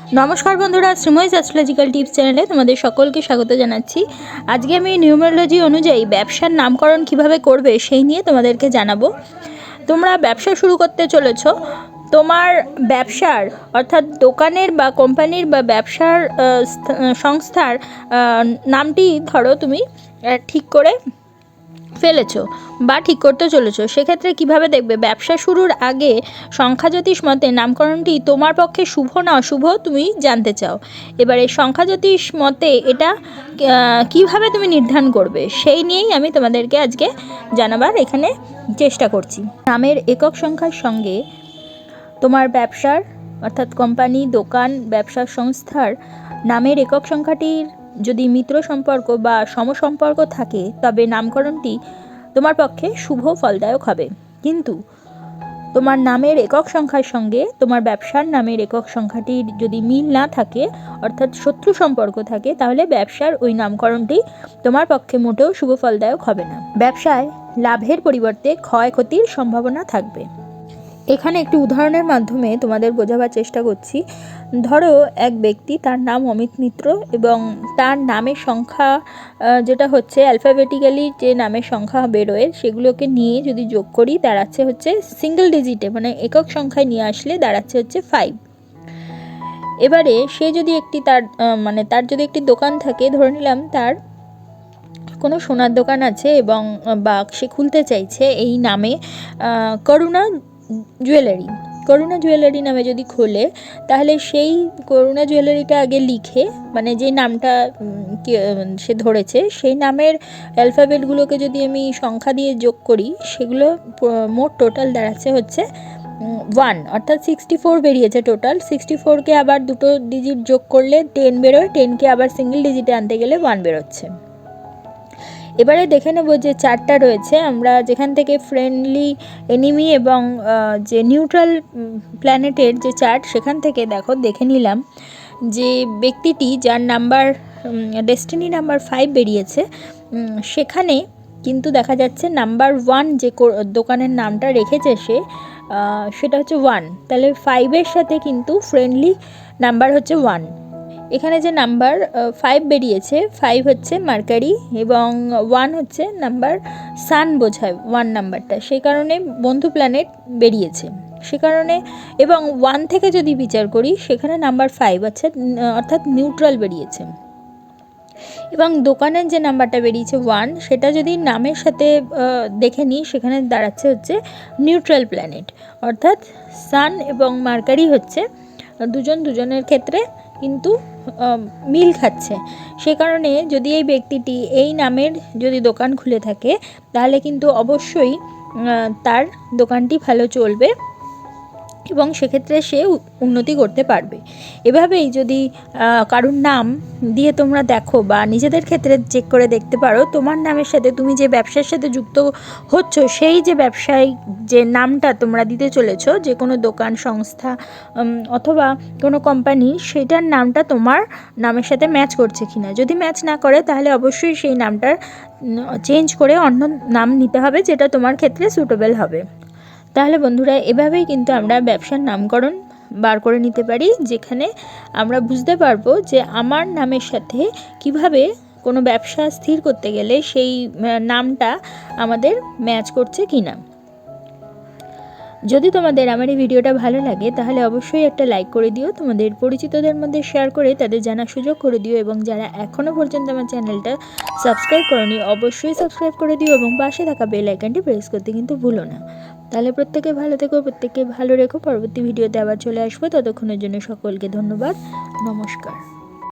নমস্কার বন্ধুরা Sreemoyee astrological tips চ্যানেলে তোমাদের সকলকে স্বাগত জানাচ্ছি। আজকে আমি নিউমারোলজি অনুযায়ী ব্যবসার নামকরণ কীভাবে করবে সেই নিয়ে তোমাদেরকে জানাব। তোমরা ব্যবসা শুরু করতে চলেছ। তোমার ব্যবসার, অর্থাৎ দোকানের বা কোম্পানির বা ব্যবসার সংস্থার নামটি ধরো তুমি ঠিক করে ফেলেছো বা ঠিক করতে চলেছো, সেক্ষেত্রে কীভাবে দেখবে? ব্যবসা শুরুর আগে সংখ্যাজ্যোতিষ মতে নামকরণটি তোমার পক্ষে শুভ না অশুভ তুমি জানতে চাও। এবারে সংখ্যাজ্যোতিষ মতে এটা কীভাবে তুমি নির্ধারণ করবে, সেই নিয়েই আমি তোমাদেরকে আজকে জানাবার এখানে চেষ্টা করছি। নামের একক সংখ্যার সঙ্গে তোমার ব্যবসার, অর্থাৎ কোম্পানি দোকান, ব্যবসা সংস্থার নামের একক সংখ্যাটির যদি মিত্র সম্পর্ক বা সমসম্পর্ক থাকে, তবে নামকরণটি তোমার পক্ষে শুভ ফলদায়ক হবে। কিন্তু তোমার নামের একক সংখ্যার সঙ্গে তোমার ব্যবসার নামের একক সংখ্যাটির যদি মিল না থাকে, অর্থাৎ শত্রু সম্পর্ক থাকে, তাহলে ব্যবসার ওই নামকরণটি তোমার পক্ষে মোটেও শুভ ফলদায়ক হবে না। ব্যবসায় লাভের পরিবর্তে ক্ষয়ক্ষতির সম্ভাবনা থাকবে। এখানে একটি উদাহরণের মাধ্যমে তোমাদের বোঝাবার চেষ্টা করছি। ধরো, এক ব্যক্তি তার নাম অমিত মিত্র এবং তার নামের সংখ্যা যেটা হচ্ছে অ্যালফাবেটিক্যালি যে নামের সংখ্যা বেরোয়, সেগুলোকে নিয়ে যদি যোগ করি, দাঁড়াচ্ছে হচ্ছে সিঙ্গেল ডিজিটে মানে একক সংখ্যায় নিয়ে আসলে দাঁড়াচ্ছে হচ্ছে ফাইভ এবারে সে যদি একটি তার মানে তার যদি একটি দোকান থাকে, ধরে নিলাম তার কোনো সোনার দোকান আছে এবং, বা সে খুলতে চাইছে এই নামে করুণা জুয়েলারি করুণা জুয়েলারি নামে যদি খোলে, তাহলে সেই করুণা জুয়েলারিটা আগে লিখে মানে যে নামটা সে ধরেছে, সেই নামের অ্যালফাবেটগুলোকে যদি আমি সংখ্যা দিয়ে যোগ করি, সেগুলো মোট টোটাল দাঁড়াচ্ছে হচ্ছে ওয়ান অর্থাৎ সিক্সটি ফোর বেরিয়েছে টোটাল সিক্সটি ফোরকে আবার দুটো ডিজিট যোগ করলে টেন বেরোয় টেনকে আবার সিঙ্গেল ডিজিটে আনতে গেলে ওয়ান বেরোচ্ছে। এবারে দেখে নেব যে চারটা রয়েছে। আমরা যেখান থেকে ফ্রেন্ডলি এনিমি এবং যে নিউট্রাল প্ল্যানেটের যে চার্ট সেখান থেকে দেখো, দেখে নিলাম যে ব্যক্তিটি যার নাম্বার ডেস্টিনি নাম্বার ফাইভ বেরিয়েছে সেখানে কিন্তু দেখা যাচ্ছে নাম্বার ওয়ান যে দোকানের নামটা রেখেছে সে সেটা হচ্ছে ওয়ান তাহলে ফাইভের সাথে কিন্তু ফ্রেন্ডলি নাম্বার হচ্ছে ওয়ান এখানে যে নাম্বার ফাইভ বেরিয়েছে ফাইভ হচ্ছে মার্কারি এবং ওয়ান হচ্ছে নাম্বার সান বোঝায় ওয়ান নাম্বারটা। সেই কারণে বন্ধু প্ল্যানেট বেরিয়েছে। সে কারণে এবং ওয়ান থেকে যদি বিচার করি, সেখানে নাম্বার ফাইভ আছে অর্থাৎ নিউট্রাল বেরিয়েছে। এবং দোকানের যে নাম্বারটা বেরিয়েছে ওয়ান সেটা যদি নামের সাথে দেখে নিই, সেখানে দাঁড়াচ্ছে হচ্ছে নিউট্রাল প্ল্যানেট অর্থাৎ সান এবং মার্কারি হচ্ছে দুজন দুজনের ক্ষেত্রে, কিন্তু মিল খাচ্ছে। সে কারণে যদি এই ব্যক্তিটি এই নামের যদি দোকান খুলে থাকে, তাহলে কিন্তু অবশ্যই তার দোকানটি ভালো চলবে। এবং সেক্ষেত্রে সে উন্নতি করতে পারবে। এভাবেই যদি কারুর নাম দিয়ে তোমরা দেখো বা নিজেদের ক্ষেত্রে চেক করে দেখতে পারো, তোমার নামের সাথে তুমি যে ব্যবসার সাথে যুক্ত হচ্ছ, সেই যে ব্যবসায় যে নামটা তোমরা দিতে চলেছ, যে কোনো দোকান, সংস্থা অথবা কোনো কোম্পানি সেটার নামটা তোমার নামের সাথে ম্যাচ করছে কি না যদি ম্যাচ না করে, তাহলে অবশ্যই সেই নামটার চেঞ্জ করে অন্য নাম নিতে হবে, যেটা তোমার ক্ষেত্রে সুটেবল হবে। তাহলে বন্ধুরা, এভাবেই কিন্তু আমরা ব্যবসার নামকরণ বার করে নিতে পারি, যেখানে আমরা বুঝতে পারব যে আমার নামের সাথে কীভাবে কোনো ব্যবসা স্থির করতে গেলে সেই নামটা আমাদের ম্যাচ করছে কি না যদি তোমাদের আমার এই ভিডিওটা ভালো লাগে, তাহলে অবশ্যই একটা লাইক করে দিও, তোমাদের পরিচিতদের মধ্যে শেয়ার করে তাদের জানার সুযোগ করে দিও এবং যারা এখনও পর্যন্ত আমার চ্যানেলটা সাবস্ক্রাইব করনি, অবশ্যই সাবস্ক্রাইব করে দিও এবং পাশে থাকা বেল আইকনটি প্রেস করতে কিন্তু ভুলো না। তাহলে প্রত্যেকে ভালো থেকো, প্রত্যেককে ভালো রেখো, পরবর্তী ভিডিওতে আবার চলে আসব, ততক্ষণের জন্য সকলকে ধন্যবাদ, নমস্কার।